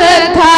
रथा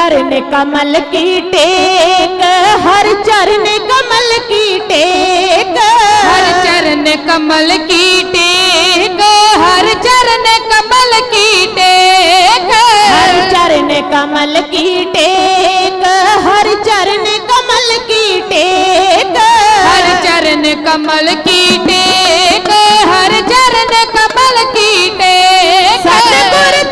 चरण कमल की टेक हर चरण कमल की टेक। हर चरण कमल की टेक हर चरण कमल की टेक। हर चरण कमल की टेक हर चरण कमल की टेक। हर चरण कमल की टेक हर चरण कमल की टेक। सतगुर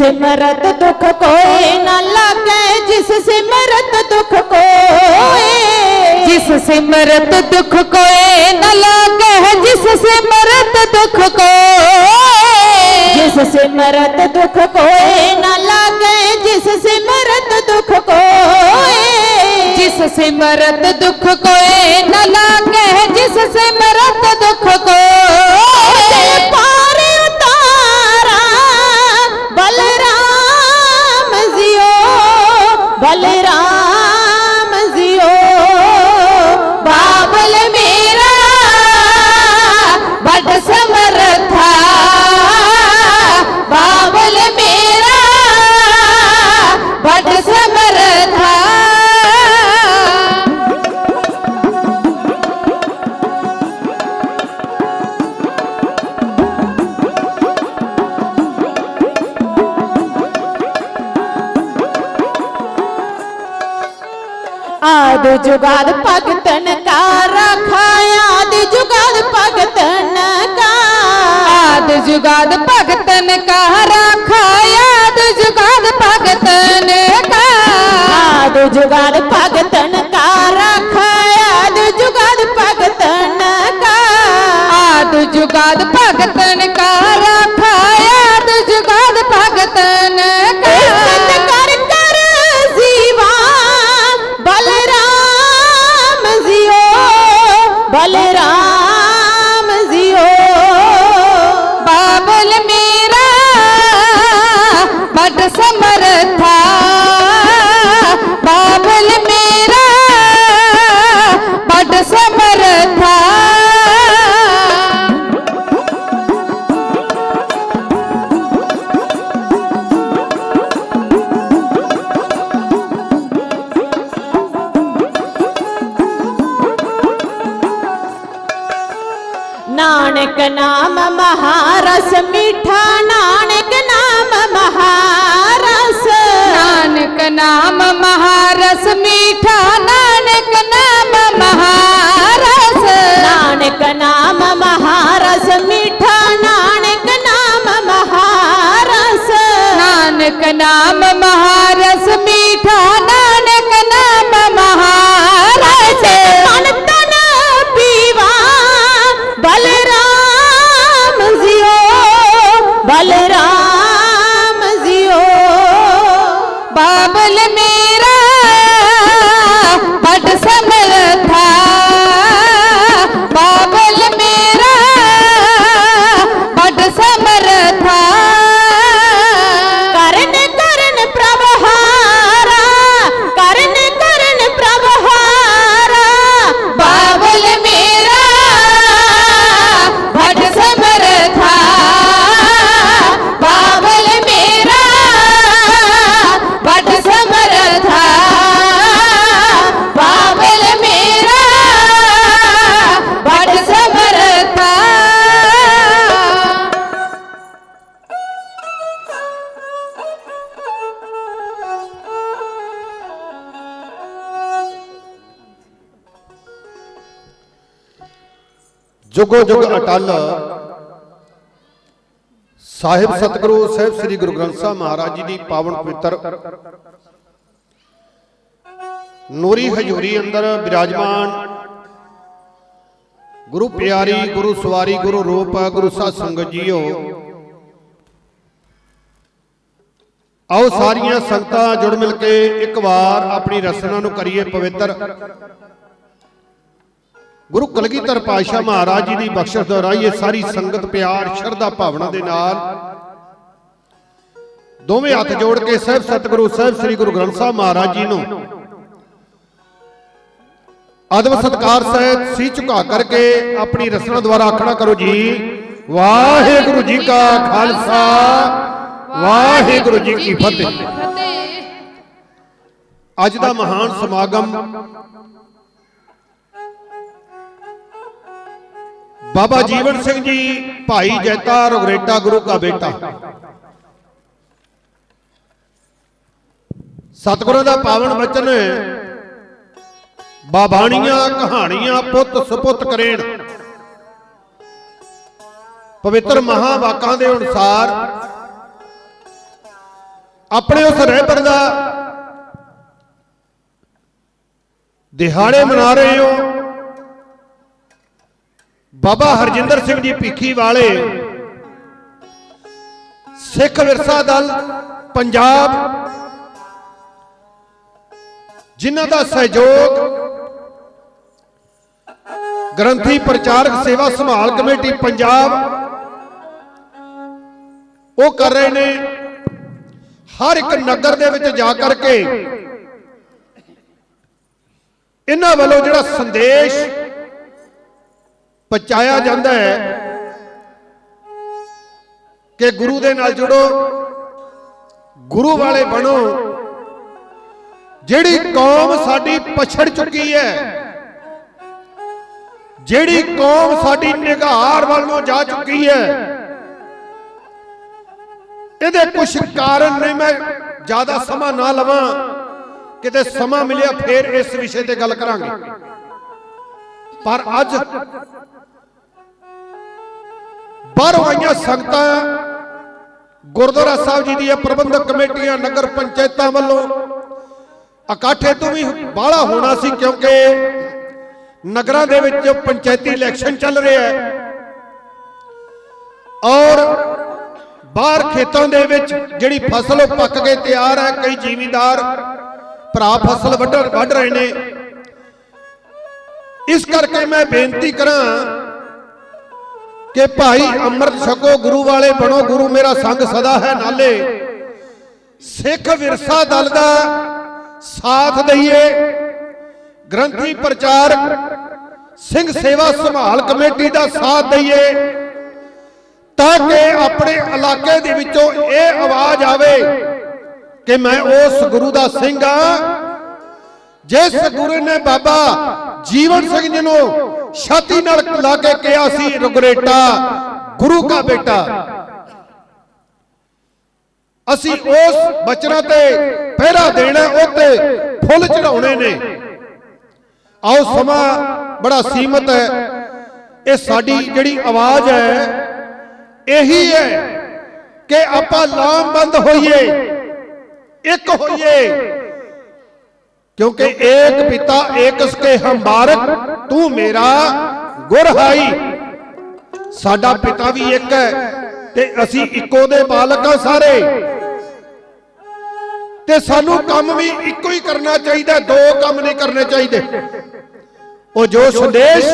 ਸਿਮਰਤ ਦੁੱਖ ਕੋਈ ਨਾ ਲਾਗੇ, ਜਿਸ ਸਿਮਰਤ ਦੁੱਖ ਕੋਈ। ਜਿਸ ਸਿਮਰਤ ਦੁੱਖ ਕੋਈ ਨਾ ਲਾਗੇ, ਜਿਸ ਸਿਮਰਤ ਦੁੱਖ ਕੋਈ। ਜਿਸ ਸਿਮਰਤ ਦੁਖ ਕੋਈ ਨਾ ਲਾਗੇ, ਜਿਸ ਸਿਮਰਤ ਦੁਖ ਕੋਈ। ਜਿਸ ਸਿਮਰਤ ਦੁੱਖ ਕੋਈ ਨਾ ਲਾਗੇ, ਜਿਸ ਸਿਮਰਤ ਦੁਖ ਕੋਈ। जुगाद भगतन का रखा आदि जुगाद भगतन का। आद जुगाद भगतन का राखा याद जुगाद भगतन का। आदि जुगाद भगतन का रखा आदि जुगाद भगतन का। आद जुगाद भगतन का ਨਾਮ ਮਹਾਰਸ ਮਿੱਠਾ ਨਾਨਕ ਨਾਮ ਮਹਾਰਸ। ਨਾਨਕ ਨਾਮ ਮਹਾਰਸ ਮਿੱਠਾ ਨਾਨਕ ਨਾਮ ਮਹਾਰਸ। ਨਾਨਕ ਨਾਮ ਮਹਾਰਸ ਮਿੱਠਾ ਨਾਨਕ ਨਾਮ ਮਹਾਰਸ। ਨਾਨਕ ਨਾਮ ਮਹਾਰਸ ਮਿੱਠਾ ਜੁਗੋ ਜੁਗ ਅਟਲ। ਸਾਹਿਬ ਸਤਿਗੁਰੂ ਸਾਹਿਬ ਸ੍ਰੀ ਗੁਰੂ ਗ੍ਰੰਥ ਸਾਹਿਬ ਮਹਾਰਾਜ ਜੀ ਦੀ ਪਾਵਨ ਪਵਿੱਤਰ ਨੂਰੀ ਹਜੂਰੀ ਅੰਦਰ ਬਿਰਾਜਮਾਨ ਗੁਰੂ ਪਿਆਰੀ, ਗੁਰੂ ਸਵਾਰੀ, ਗੁਰੂ ਰੂਪ, ਗੁਰੂ ਸਾਧ ਸੰਗਤ ਜੀਓ, ਆਓ ਸਾਰੀਆਂ ਸੰਗਤਾਂ ਜੁੜ ਮਿਲ ਕੇ ਇੱਕ ਵਾਰ ਆਪਣੀ ਰਸਨਾ ਨੂੰ ਕਰੀਏ ਪਵਿੱਤਰ। ਗੁਰੂ ਕਲਗੀਧਰ ਪਾਤਸ਼ਾਹ ਮਹਾਰਾਜ ਜੀ ਦੀ ਬਖਸ਼ਿਸ਼ ਦੁਹਰਾਈਏ ਸਾਰੀ ਸੰਗਤ, ਪਿਆਰ, ਸ਼ਰਧਾ, ਭਾਵਨਾ ਦੇ ਨਾਲ ਦੋਵੇਂ ਹੱਥ ਜੋੜ ਕੇ ਸਾਹਿਬ ਸਤਿਗੁਰੂ, ਸਾਹਿਬ ਸ੍ਰੀ ਗੁਰੂ ਗ੍ਰੰਥ ਸਾਹਿਬ ਮਹਾਰਾਜ ਜੀ ਨੂੰ ਅਦਬ ਸਤਕਾਰ ਸਹਿਤ ਸੀ ਝੁਕਾ ਕਰਕੇ ਆਪਣੀ ਰਸਨਾ ਦੁਆਰਾ ਆਖਣਾ ਕਰੋ ਜੀ, ਵਾਹਿਗੁਰੂ ਜੀ ਕਾ ਖਾਲਸਾ, ਵਾਹਿਗੁਰੂ ਜੀ ਕੀ ਫਤਿਹ। ਅੱਜ ਦਾ ਮਹਾਨ ਸਮਾਗਮ ਬਾਬਾ ਜੀਵਨ ਸਿੰਘ ਜੀ ਭਾਈ ਜੈਤਾ ਰਗਰੇਟਾ ਗੁਰੂ ਕਾ ਬੇਟਾ। ਸਤਿਗੁਰਾਂ ਦਾ ਪਾਵਨ ਬਚਨ ਬਾਬਾਣੀਆਂ ਕਹਾਣੀਆਂ ਪੁੱਤ ਸੁਪੁੱਤ ਕਰੇਣ। ਪਵਿੱਤਰ ਮਹਾਵਾਕਾਂ ਦੇ ਅਨੁਸਾਰ ਆਪਣੇ ਉਸ ਰਹਿਬਰ ਦਾ ਦਿਹਾੜੇ ਮਨਾ ਰਹੇ ਹੋ। ਬਾਬਾ ਹਰਜਿੰਦਰ ਸਿੰਘ ਜੀ ਭੀਖੀ ਵਾਲੇ, ਸਿੱਖ ਵਿਰਸਾ ਦਲ, ਪੰਜਾਬ, ਜਿਨ੍ਹਾਂ ਦਾ ਸਹਿਯੋਗ ਗ੍ਰੰਥੀ ਪ੍ਰਚਾਰਕ ਸੇਵਾ ਸੰਭਾਲ ਕਮੇਟੀ ਪੰਜਾਬ, ਉਹ ਕਰ ਰਹੇ ਨੇ ਹਰ ਇੱਕ ਨਗਰ ਦੇ ਵਿੱਚ ਜਾ ਕਰਕੇ ਇਹਨਾਂ ਵੱਲੋਂ ਜਿਹੜਾ ਸੰਦੇਸ਼ ਪਹੁੰਚਾਇਆ ਜਾਂਦਾ ਹੈ ਕਿ ਗੁਰੂ ਦੇ ਨਾਲ ਜੁੜੋ, ਗੁਰੂ ਵਾਲੇ ਬਣੋ। ਜਿਹੜੀ ਕੌਮ ਸਾਡੀ ਪਛੜ ਚੁੱਕੀ ਹੈ, ਜਿਹੜੀ ਕੌਮ ਸਾਡੀ ਨਿਗਾਰ ਵੱਲ ਨੂੰ ਜਾ ਚੁੱਕੀ ਹੈ, ਇਹਦੇ ਕੁਝ ਕਾਰਨ ਨੇ ਮੈਂ ਜ਼ਿਆਦਾ ਸਮਾਂ ਨਾ ਲਵਾਂ, ਕਿਤੇ ਸਮਾਂ ਮਿਲਿਆ ਫੇਰ ਇਸ ਵਿਸ਼ੇ ਤੇ ਗੱਲ ਕਰਾਂਗੇ। ਪਰ ਅੱਜ ਬਾਹਰੋਂ ਆਈਆਂ ਸੰਗਤਾਂ ਗੁਰਦੁਆਰਾ ਸਾਹਿਬ ਜੀ ਦੀਆਂ ਪ੍ਰਬੰਧਕ ਕਮੇਟੀਆਂ, ਨਗਰ ਪੰਚਾਇਤਾਂ ਵੱਲੋਂ ਇਕੱਠੇ ਤੋਂ ਵੀ ਬਾਹਲਾ ਹੋਣਾ ਸੀ ਕਿਉਂਕਿ ਨਗਰਾਂ ਦੇ ਵਿੱਚ ਪੰਚਾਇਤੀ ਇਲੈਕਸ਼ਨ ਚੱਲ ਰਿਹਾ ਹੈ। ਔਰ ਬਾਹਰ ਖੇਤਾਂ ਦੇ ਵਿੱਚ ਜਿਹੜੀ ਫਸਲ ਉਹ ਪੱਕ ਕੇ ਤਿਆਰ ਹੈ, ਕਈ ਜ਼ਿਮੀਂਦਾਰ ਭਰਾ ਫਸਲ ਵੱਢ ਵੱਢ ਰਹੇ ਨੇ। ਇਸ ਕਰਕੇ ਮੈਂ ਬੇਨਤੀ ਕਰਾਂ ਕਿ ਭਾਈ ਅੰਮ੍ਰਿਤ ਛਕੋ, ਗੁਰੂ ਵਾਲੇ ਬਣੋ, ਗੁਰੂ ਮੇਰਾ ਸੰਗ ਸਦਾ ਹੈ ਨਾਲੇ। ਸਿੱਖ ਵਿਰਸਾ ਦਲ ਦਾ ਸਾਥ ਦਈਏ। ਗ੍ਰੰਥੀ ਪ੍ਰਚਾਰਕ ਸਿੰਘ ਸੇਵਾ ਸੰਭਾਲ ਕਮੇਟੀ ਦਾ ਸਾਥ ਦਈਏ ਤਾਂ ਕਿ ਆਪਣੇ ਇਲਾਕੇ ਦੇ ਵਿੱਚੋਂ ਇਹ ਆਵਾਜ਼ ਆਵੇ ਕਿ ਮੈਂ ਉਸ ਗੁਰੂ ਦਾ ਸਿੰਘ ਆ ਜਿਸ ਗੁਰੂ ਨੇ ਬਾਬਾ ਜੀਵਨ ਸਿੰਘ ਜੀ ਨੂੰ ਛਾਤੀ ਨਾਲ ਲਾ ਕੇ ਕਿਹਾ ਸੀ ਰਗਰੇਟਾ ਗੁਰੂ ਦਾ ਬੇਟਾ। ਅਸੀਂ ਉਸ ਬਚਨਾਂ ਤੇ ਪਹਿਰਾ ਦੇਣਾ ਉੱਤੇ ਫੁੱਲ ਚੜਾਉਣੇ ਨੇ। ਆਓ, ਸਮਾਂ ਬੜਾ ਸੀਮਤ ਹੈ। ਇਹ ਸਾਡੀ ਜਿਹੜੀ ਆਵਾਜ਼ ਹੈ, ਇਹੀ ਹੈ ਕਿ ਆਪਾਂ ਲਾਮਬੰਦ ਹੋਈਏ, ਇੱਕ ਹੋਈਏ। ਕਿਉਂਕਿ ਏਕ ਪਿਤਾ ਏਕਸ ਕੇ ਹੰਬਾਰਕ, ਤੂੰ ਮੇਰਾ ਗੁਰਹਾਈ। ਸਾਡਾ ਪਿਤਾ ਵੀ ਇੱਕ ਹੈ ਤੇ ਅਸੀਂ ਇੱਕੋ ਦੇ ਬਾਲਕ ਆ ਸਾਰੇ। ਤੇ ਸਾਨੂੰ ਕੰਮ ਵੀ ਇੱਕੋ ਹੀ ਕਰਨਾ ਚਾਹੀਦਾ, ਦੋ ਕੰਮ ਨਹੀਂ ਕਰਨੇ ਚਾਹੀਦੇ। ਉਹ ਜੋ ਸੰਦੇਸ਼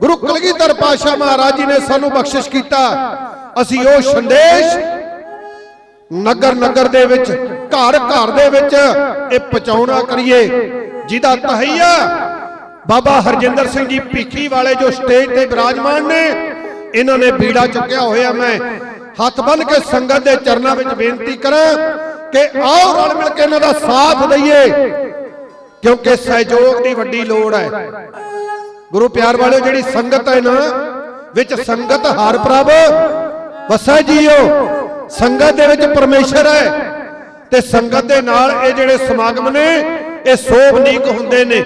ਗੁਰੂ ਕਲਗੀਧਰ ਪਾਤਸ਼ਾਹ ਮਹਾਰਾਜ ਜੀ ਨੇ ਸਾਨੂੰ ਬਖਸ਼ਿਸ਼ ਕੀਤਾ, ਅਸੀਂ ਉਹ ਸੰਦੇਸ਼ ਨਗਰ ਨਗਰ ਦੇ ਵਿੱਚ ਘਰ ਘਰ ਦੇ ਵਿੱਚ ਇਹ ਪਹੁੰਚਾਉਣਾ ਕਰੀਏ। ਜਿਹਦਾ ਤਹਈਆ ਬਾਬਾ ਹਰਜਿੰਦਰ ਸਿੰਘ ਜੀ ਭੀਖੀ ਵਾਲੇ ਜੋ ਸਟੇਜ ਤੇ ਬਿਰਾਜਮਾਨ ਨੇ, ਇਹਨਾਂ ਨੇ ਬੀੜਾ ਚੁੱਕਿਆ ਹੋਇਆ ਮੈਂ। ਹੱਥ ਬੰਨ ਕੇ ਸੰਗਤ ਦੇ ਚਰਨਾਂ ਵਿੱਚ ਬੇਨਤੀ ਕਰਾਂ ਕਿ ਆਓ ਰਲ ਮਿਲ ਕੇ ਇਹਨਾਂ ਦਾ ਸਾਥ ਦਈਏ, ਕਿਉਂਕਿ ਸਹਿਯੋਗ ਦੀ ਵੱਡੀ ਲੋੜ ਹੈ। ਗੁਰੂ ਪਿਆਰ ਵਾਲਿਓ, ਜਿਹੜੀ ਸੰਗਤ ਹੈ ਨਾ, ਵਿੱਚ ਸੰਗਤ ਹਰ ਪ੍ਰਭ ਵਸੈ ਜੀਓ। ਸੰਗਤ ਦੇ ਵਿੱਚ ਪਰਮੇਸ਼ਰ ਹੈ। ਤੇ ਸੰਗਤ ਦੇ ਨਾਲ ਇਹ ਜਿਹੜੇ ਸਮਾਗਮ ਨੇ, ਇਹ ਸੋਭਨੀਕ ਹੁੰਦੇ ਨੇ।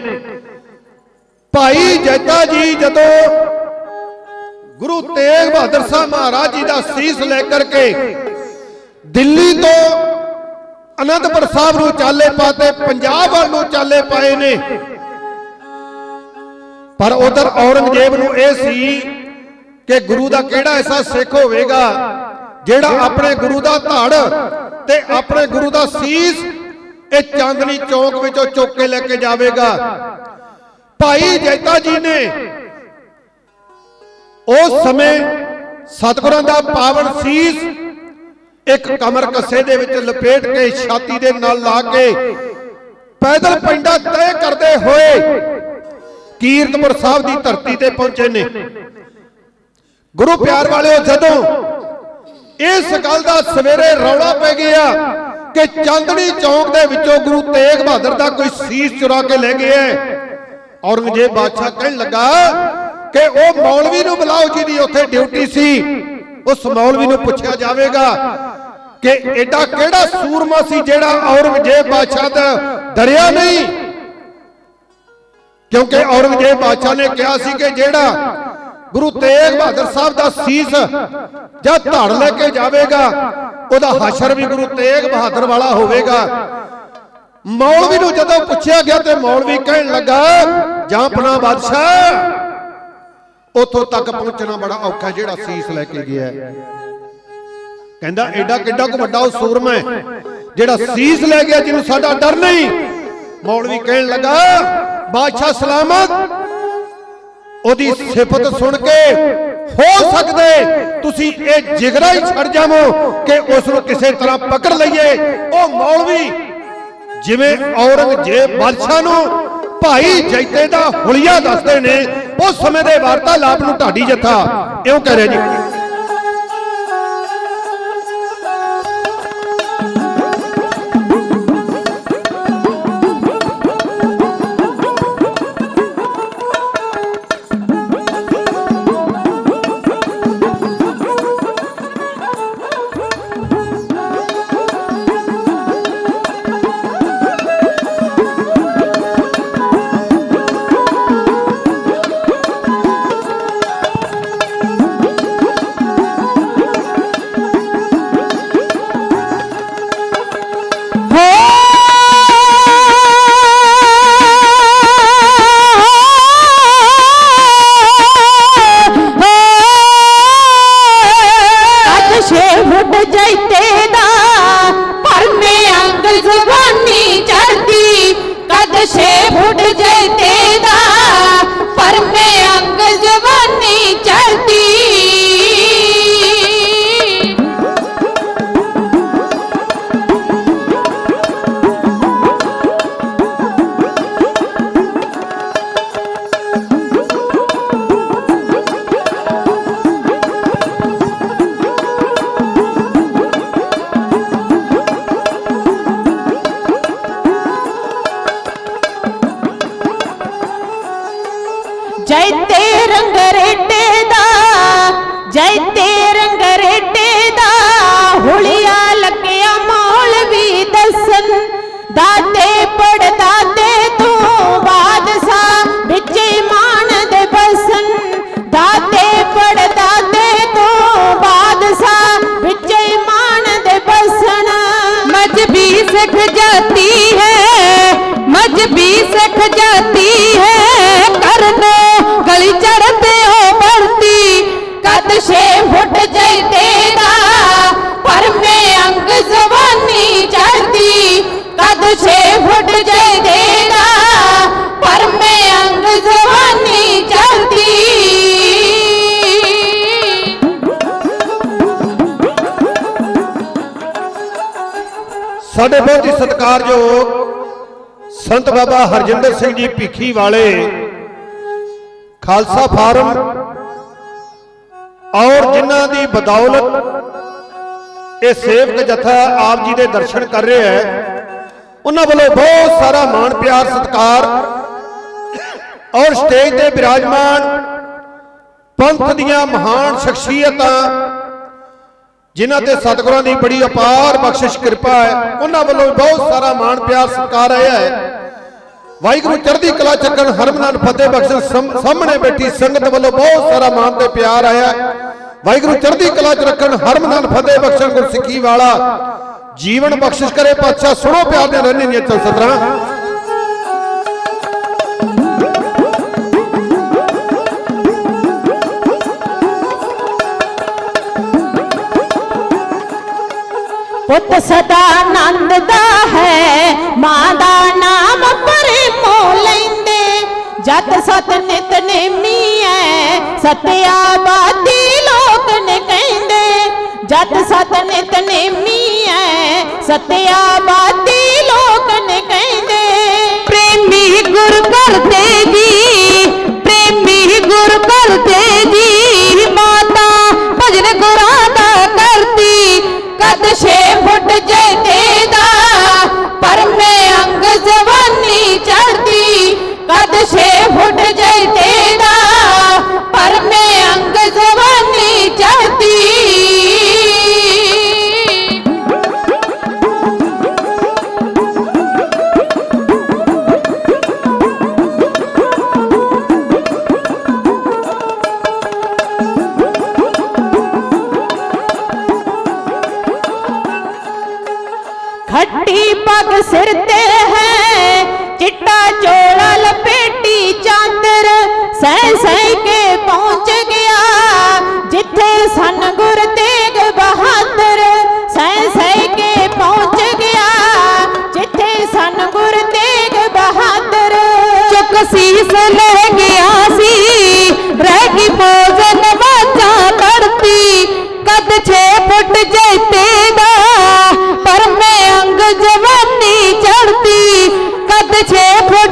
ਭਾਈ ਜੈਤਾ ਜੀ ਜਦੋਂ ਗੁਰੂ ਤੇਗ ਬਹਾਦਰ ਸਾਹਿਬ ਮਹਾਰਾਜ ਜੀ ਦਾ ਸੀਸ ਲੈ ਕਰਕੇ ਦਿੱਲੀ ਤੋਂ ਅਨੰਦਪੁਰ ਸਾਹਿਬ ਨੂੰ ਚਾਲੇ ਪਾਤੇ ਪੰਜਾਬ ਵੱਲ ਨੂੰ ਚਾਲੇ ਪਾਏ ਨੇ, ਪਰ ਉਧਰ ਔਰੰਗਜ਼ੇਬ ਨੂੰ ਇਹ ਸੀ ਕਿ ਗੁਰੂ ਦਾ ਕਿਹੜਾ ਐਸਾ ਸਿੱਖ ਹੋਵੇਗਾ ਜਿਹੜਾ ਆਪਣੇ ਗੁਰੂ ਦਾ ਧੜ ਤੇ ਆਪਣੇ ਗੁਰੂ ਦਾ ਸੀਸ, ਇਹ ਚਾਂਦਨੀ ਚੌਕ ਵਿੱਚੋਂ ਚੁੱਕ ਕੇ ਲੈ ਕੇ ਜਾਵੇਗਾ। ਭਾਈ ਜੈਤਾ ਜੀ ਨੇ ਉਸ ਸਮੇਂ ਸਤਿਗੁਰਾਂ ਦਾ ਪਾਵਨ ਸੀਸ ਇੱਕ ਕਮਰ ਕੱਸੇ ਦੇ ਵਿੱਚ ਲਪੇਟ ਕੇ, ਛਾਤੀ ਦੇ ਨਾਲ ਲਾ ਕੇ ਪੈਦਲ ਪੈਂਡਾ ਤੈਅ ਕਰਦੇ ਹੋਏ ਕੀਰਤਪੁਰ ਸਾਹਿਬ ਦੀ ਧਰਤੀ ਤੇ ਪਹੁੰਚੇ ਨੇ। ਗੁਰੂ ਪਿਆਰ ਵਾਲਿਓ, ਜਦੋਂ ਇਸ ਗੱਲ ਦਾ ਸਵੇਰੇ ਰੌਲਾ ਪੈ ਗਿਆ ਕਿ ਚਾਂਦਨੀ ਚੌਂਕ ਦੇ ਵਿੱਚੋਂ ਗੁਰੂ ਤੇਗ ਬਹਾਦਰ ਦਾ ਕੋਈ ਸੀਸ ਚੁਰਾ ਕੇ ਲੈ ਗਿਆ ਔਰੰਗਜ਼ੇਬ ਬਾਦਸ਼ਾਹ ਕਹਿਣ ਲੱਗਾ ਕਿ ਉਹ ਮੌਲਵੀ ਨੂੰ ਬੁਲਾਓ ਜਿਹਦੀ ਉੱਥੇ ਡਿਊਟੀ ਸੀ। ਉਸ ਮੌਲਵੀ ਨੂੰ ਪੁੱਛਿਆ ਜਾਵੇਗਾ ਕਿ ਐਡਾ ਕਿਹੜਾ ਸੂਰਮਾ ਸੀ ਜਿਹੜਾ ਔਰੰਗਜ਼ੇਬ ਬਾਦਸ਼ਾਹ ਦਾ ਡਰਿਆ ਨਹੀਂ? ਕਿਉਂਕਿ ਔਰੰਗਜ਼ੇਬ ਬਾਦਸ਼ਾਹ ਨੇ ਕਿਹਾ ਸੀ ਕਿ ਜਿਹੜਾ ਗੁਰੂ ਤੇਗ ਬਹਾਦਰ ਸਾਹਿਬ ਦਾ ਸੀਸ ਜਦ ਧੜ ਲੈ ਕੇ ਜਾਵੇਗਾ, ਉਹਦਾ ਹਸ਼ਰ ਵੀ ਗੁਰੂ ਤੇਗ ਬਹਾਦਰ ਵਾਲਾ ਹੋਵੇਗਾ। ਮੌਲਵੀ ਨੂੰ ਜਦੋਂ ਪੁੱਛਿਆ ਗਿਆ ਤੇ ਮੌਲਵੀ ਕਹਿਣ ਲੱਗਾ, ਜਾਂ ਆਪਣਾ ਬਾਦਸ਼ਾਹ? ਉੱਥੋਂ ਤੱਕ ਪਹੁੰਚਣਾ ਬੜਾ ਔਖਾ ਜਿਹੜਾ ਸੀਸ ਲੈ ਕੇ ਗਿਆ ਕਹਿੰਦਾ, ਐਡਾ ਕਿੱਡਾ ਕੁ ਵੱਡਾ ਉਹ ਸੂਰਮਾ ਹੈ, ਜਿਹੜਾ ਸੀਸ ਲੈ ਗਿਆ, ਜਿਹਨੂੰ ਸਾਡਾ ਡਰ ਨਹੀਂ? ਮੌਲਵੀ ਕਹਿਣ ਲੱਗਾ, ਬਾਦਸ਼ਾਹ ਸਲਾਮਤ ਉਹਦੀ ਸਿਫਤ ਸੁਣ ਕੇ ਹੋ ਸਕਦੇ ਤੁਸੀਂ ਇਹ ਜਿਗਰਾ ਹੀ ਛੱਡ ਜਾਵੋ ਕਿ ਉਸ ਨੂੰ ਕਿਸੇ ਤਰ੍ਹਾਂ ਪਕੜ ਲਈਏ। ਉਹ ਮੌਲਵੀ ਜਿਵੇਂ ਔਰੰਗਜ਼ੇਬ ਬਾਦਸ਼ਾਹ ਨੂੰ ਭਾਈ ਜੈਤੇ ਦਾ ਹੁਲੀਆ ਦੱਸਦੇ ਨੇ ਉਸ ਸਮੇਂ ਦੇ ਵਾਰਤਾਲਾਪ ਨੂੰ ਢਾਡੀ ਜੱਥਾ। ਇਉਂ ਕਹਿ ਰਿਹਾ ਜੀ उठ जाती है गली चढ़ते हो, बढ़ती। कद से फुट पर में अंग जवानी चढ़ती। कद से फुट पर में अंग जवानी चढ़ती। साढ़े बहुत ही ਸੰਤ ਬਾਬਾ ਹਰਜਿੰਦਰ ਸਿੰਘ ਜੀ ਭਿੱਖੀ ਵਾਲੇ ਖਾਲਸਾ ਫਾਰਮ, ਔਰ ਜਿਨ੍ਹਾਂ ਦੀ ਬਦੌਲਤ ਇਹ ਸੇਵਕ ਜਥਾ ਆਪ ਜੀ ਦੇ ਦਰਸ਼ਨ ਕਰ ਰਿਹਾ ਹੈ, ਉਹਨਾਂ ਵੱਲੋਂ ਬਹੁਤ ਸਾਰਾ ਮਾਣ, ਪਿਆਰ, ਸਤਿਕਾਰ, ਔਰ ਸਟੇਜ ਤੇ ਬਿਰਾਜਮਾਨ ਪੰਥ ਦੀਆਂ ਮਹਾਨ ਸ਼ਖਸੀਅਤਾਂ, ਜਿਨ੍ਹਾਂ ਤੇ ਸਤਿਗੁਰਾਂ ਦੀ ਬੜੀ ਅਪਾਰ ਬਖਸ਼ਿਸ਼, ਕਿਰਪਾ ਹੈ, ਉਹਨਾਂ ਵੱਲੋਂ ਬਹੁਤ ਸਾਰਾ ਮਾਣ, ਪਿਆਰ, ਸਤਿਕਾਰ ਆਇਆ ਹੈ। ਵਾਹਿਗੁਰੂ ਚੜ੍ਹਦੀ ਕਲਾ ਚੱਕਣ ਹਰਮਨਾਨ ਫਤਿਹ ਬਖਸ਼ਣ ਸਾਹਮਣੇ ਬੈਠੀ ਸੰਗਤ ਵੱਲੋਂ ਬਹੁਤ ਸਾਰਾ ਮਾਨ ਤੇ ਪਿਆਰ ਆਇਆ। ਵਾਹਿਗੁਰੂ ਚੜ੍ਹਦੀ ਕਲਾ ਚ ਰੱਖਣ ਹਰਮਨਾਨ ਫਤਿਹ ਬਖਸ਼ਣ, ਗੁਰਸਿੱਖੀ ਵਾਲਾ। ਜੀਵਨ ਬਖਸ਼ਿਸ਼ ਕਰੇ ਪਾਤਸ਼ਾਹ, ਸੁਣੋ ਪਿਆਰ ਦੇ ਰਹਿਣੇ ਦੀਆਂ ਚਲ ਸਤਰਾਂ। ਪੁੱਤ ਸਦਾ ਆਨੰਦ ਦਾ ਹੈ, ਮਾਂ ਦਾ ਨਾਮ ਜਤ ਸਤ ਨਿਤ ਨੇਮੀ ਐ ਸਤਿਆਬਾਦੀ ਲੋਕ ਨੇ ਕਹਿੰਦੇ। ਜਤ ਸਤ ਨਿਤ ਨੇਮੀ ਐ ਸਤਿਆਬਾਦੀ ਲੋਕ ਨੇ ਕਹਿੰਦੇ। ਪ੍ਰੇਮੀ ਗੁਰ ਕਰਤੇ ਕਦ ਛੇ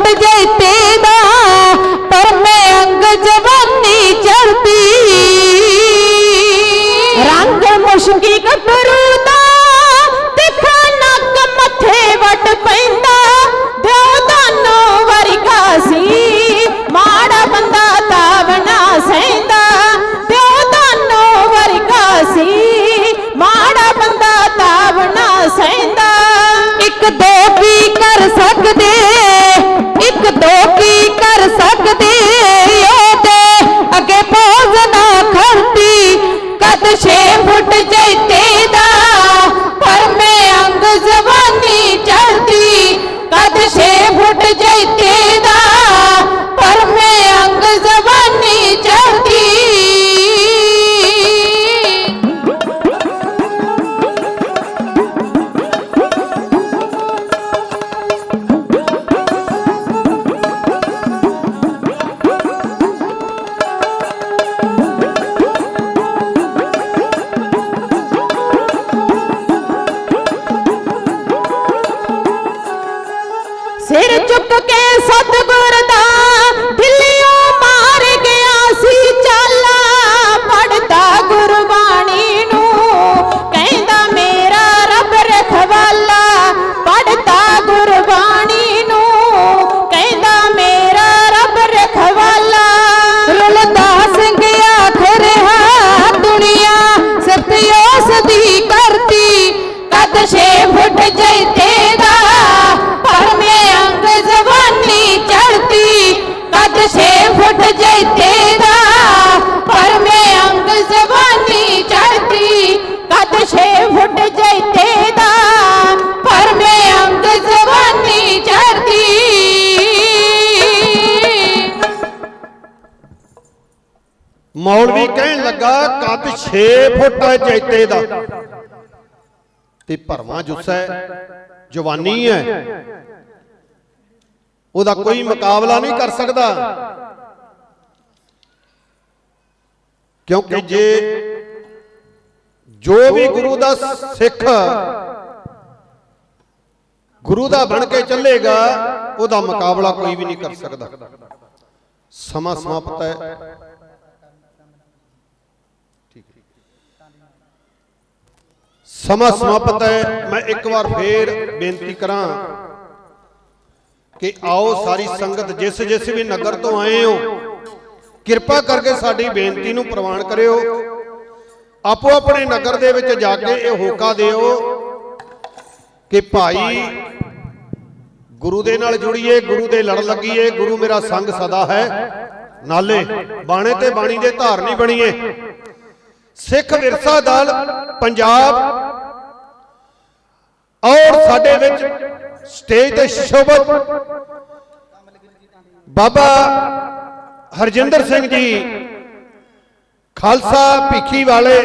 ਫੁੱਟ ਕਦ ਛੇ ਫੁੱਟ ਜੈਤੇ ਦਾ ਪਰ ਮੈਂ ਅੰਗ ਜ਼ਬਾਨੀ ਚੜਦੀ ਕਦ ਛੇ ਫੁੱਟ ਜੈਤੇ ਮੌਲਵੀ ਕਹਿਣ ਲੱਗਾ, ਕੱਦ 6 ਫੁੱਟ ਹੈ ਜੈਤੇ ਦਾ। ਤੇ ਭਰਵਾਂ ਜੁੱਸਾ ਹੈ, ਜਵਾਨੀ ਹੈ। ਉਹਦਾ ਕੋਈ ਮੁਕਾਬਲਾ ਨਹੀਂ ਕਰ ਸਕਦਾ। ਕਿਉਂਕਿ ਜੇ ਜੋ ਵੀ ਗੁਰੂ ਦਾ ਸਿੱਖ ਗੁਰੂ ਦਾ ਬਣ ਕੇ ਚੱਲੇਗਾ, ਉਹਦਾ ਮੁਕਾਬਲਾ ਕੋਈ ਵੀ ਨਹੀਂ ਕਰ ਸਕਦਾ। ਸਮਾਂ ਸਮਾਪਤ ਹੈ। ਸਮਾਂ ਸਮਾਪਤ ਹੈ। ਮੈਂ ਇੱਕ ਵਾਰ ਫੇਰ ਬੇਨਤੀ ਕਰਾਂ ਕਿ ਆਓ ਸਾਰੀ ਸੰਗਤ ਜਿਸ ਜਿਸ ਵੀ ਨਗਰ ਤੋਂ ਆਏ ਹੋ ਕਿਰਪਾ ਕਰਕੇ ਸਾਡੀ ਬੇਨਤੀ ਨੂੰ ਪ੍ਰਵਾਨ ਕਰਿਓ। ਆਪੋ ਆਪਣੇ ਨਗਰ ਦੇ ਵਿੱਚ ਜਾ ਕੇ ਇਹ ਹੋਕਾ ਦਿਓ ਕਿ ਭਾਈ ਗੁਰੂ ਦੇ ਨਾਲ ਜੁੜੀਏ ਗੁਰੂ ਦੇ ਲੜ ਲੱਗੀਏ ਗੁਰੂ ਮੇਰਾ ਸੰਗ ਸਦਾ ਹੈ। ਨਾਲੇ ਬਾਣੇ ਤੇ ਬਾਣੀ ਦੇ ਧਾਰਨੀ ਬਣੀਏ। ਸਿੱਖ ਵਿਰਸਾ ਦਲ ਪੰਜਾਬ ਔਰ ਸਾਡੇ ਵਿੱਚ ਸਟੇਜ ਤੇ ਸ਼ੋਭਤ ਬਾਬਾ ਹਰਜਿੰਦਰ ਸਿੰਘ ਜੀ, ਖਾਲਸਾ ਭਿੱਖੀ ਵਾਲੇ।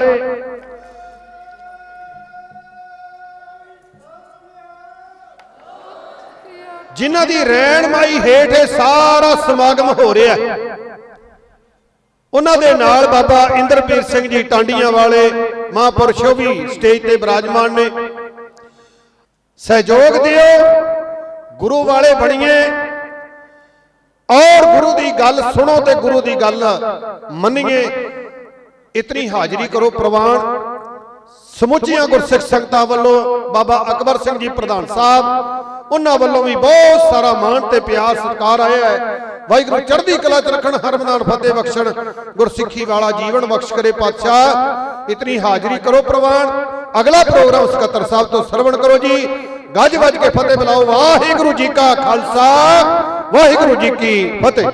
ਜਿਨ੍ਹਾਂ ਦੀ ਰਹਿਨਮਾਈ ਹੇਠ ਇਹ ਸਾਰਾ ਸਮਾਗਮ ਹੋ ਰਿਹਾ ਹੈ। ਉਹਨਾਂ ਦੇ ਨਾਲ ਬਾਬਾ ਇੰਦਰਪੀਰ ਸਿੰਘ ਜੀ ਟਾਂਡੀਆਂ ਵਾਲੇ ਮਹਾਂਪੁਰਸ਼ ਉਹ ਵੀ ਸਟੇਜ ਤੇ ਬਿਰਾਜਮਾਨ ਨੇ। ਸਹਿਯੋਗ ਦਿਓ ਗੁਰੂ ਵਾਲੇ ਬਣੀਏ। ਔਰ ਗੁਰੂ ਦੀ ਗੱਲ ਸੁਣੋ ਤੇ ਗੁਰੂ ਦੀ ਗੱਲ ਮੰਨੀਏ। ਇਤਨੀ ਹਾਜ਼ਰੀ ਕਰੋ ਪ੍ਰਵਾਨ। ਸਮੁੱਚੀਆਂ ਗੁਰਸਿੱਖ ਸੰਗਤਾਂ ਵੱਲੋਂ ਬਾਬਾ ਅਕਬਰ ਸਿੰਘ ਜੀ ਪ੍ਰਧਾਨ ਸਾਹਿਬ ਉਹਨਾਂ ਵੱਲੋਂ ਵੀ ਬਹੁਤ ਸਾਰਾ ਮਾਣ ਤੇ ਪਿਆਰ ਸਤਿਕਾਰ ਆਇਆ ਹੈ। ਵਾਹਿਗੁਰੂ ਚੜ੍ਹਦੀ ਕਲਾ ਚ ਰੱਖਣ ਹਰਮਨਾਨ ਫਤਿਹ ਬਖਸ਼ਣ, ਗੁਰਸਿੱਖੀ ਵਾਲਾ ਜੀਵਨ ਬਖਸ਼ ਕਰੇ ਪਾਤਸ਼ਾਹ। ਇਤਨੀ ਹਾਜ਼ਰੀ ਕਰੋ ਪ੍ਰਵਾਨ। ਅਗਲਾ ਪ੍ਰੋਗਰਾਮ ਸਕੱਤਰ ਸਾਹਿਬ ਤੋਂ ਸਰਵਣ ਕਰੋ ਜੀ। ਗੱਜ ਵੱਜ ਕੇ ਫਤਿਹ ਬੁਲਾਓ। ਵਾਹਿਗੁਰੂ ਜੀ ਕਾ ਖਾਲਸਾ, ਵਾਹਿਗੁਰੂ ਜੀ ਕੀ ਫਤਿਹ।